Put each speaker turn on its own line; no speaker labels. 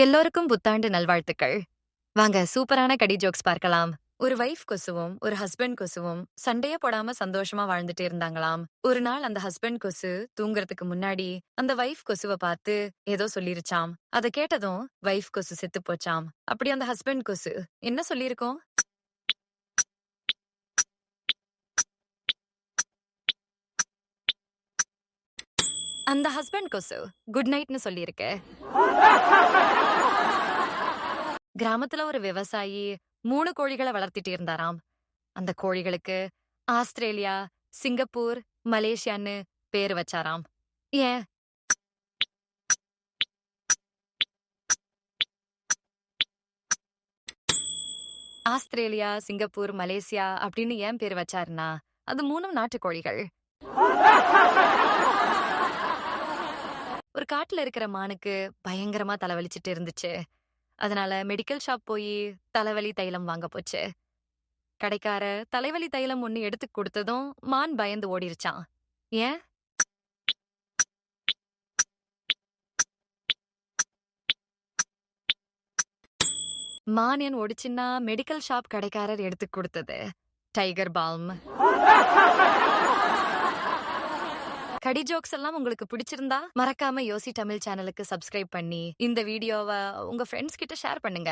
எல்லோருக்கும் புத்தாண்டு நல்வாழ்த்துக்கள். வாங்க சூப்பரான கடி ஜோக்ஸ் பார்க்கலாம். ஒரு வைஃப் கொசுவும் ஒரு ஹஸ்பண்ட் கொசுவும் சண்டையே போடாம சந்தோஷமா வாழ்ந்துட்டு இருந்தாங்களாம். ஒரு நாள் அந்த ஹஸ்பண்ட் கொசு தூங்குறதுக்கு முன்னாடி அந்த வைஃப் கொசுவை பார்த்து ஏதோ சொல்லிருச்சாம். அத கேட்டதும் வைஃப் கொசு செத்து போச்சாம். அப்படி அந்த ஹஸ்பண்ட் கொசு என்ன சொல்லியிருக்கோம்? அந்த ஹஸ்பண்ட் கொசு குட் நைட்னு சொல்லியிருக்கு. கிராமத்துல ஒரு விவசாயி மூணு கோழிகளை வளர்த்திட்டு இருந்தாராம். அந்த கோழிகளுக்கு ஆஸ்திரேலியா சிங்கப்பூர் மலேசியான்னு பேர் வச்சாராம். ஏன்? ஆஸ்திரேலியா சிங்கப்பூர் மலேசியா அப்படின்னு ஏன் பேர் வச்சாருன்னா அது மூணும் நாட்டுக்கோழிகள் ஒரு காட்டுல இருக்கிற மானுக்கு பயங்கரமா தலைவலிச்சிட்டு இருந்துச்சு. அதனால மெடிக்கல் ஷாப் போய் தலைவலி தைலம் வாங்க போச்சு. கடைக்கார தலைவலி தைலம் ஒன்னு எடுத்து கொடுத்ததும் மான் பயந்து ஓடிருச்சான் ஏன்? மான் ஏன் ஓடிச்சுன்னா மெடிக்கல் ஷாப் கடைக்காரர் எடுத்து கொடுத்தது. டைகர் பால்ம் ஸ்டடி ஜோக்ஸ் எல்லாம் உங்களுக்கு பிடிச்சிருந்தா மறக்காம யோசி தமிழ் சேனலுக்கு சப்ஸ்கிரைப் பண்ணி இந்த வீடியோவை உங்க ஃப்ரெண்ட்ஸ் கிட்ட ஷேர் பண்ணுங்க.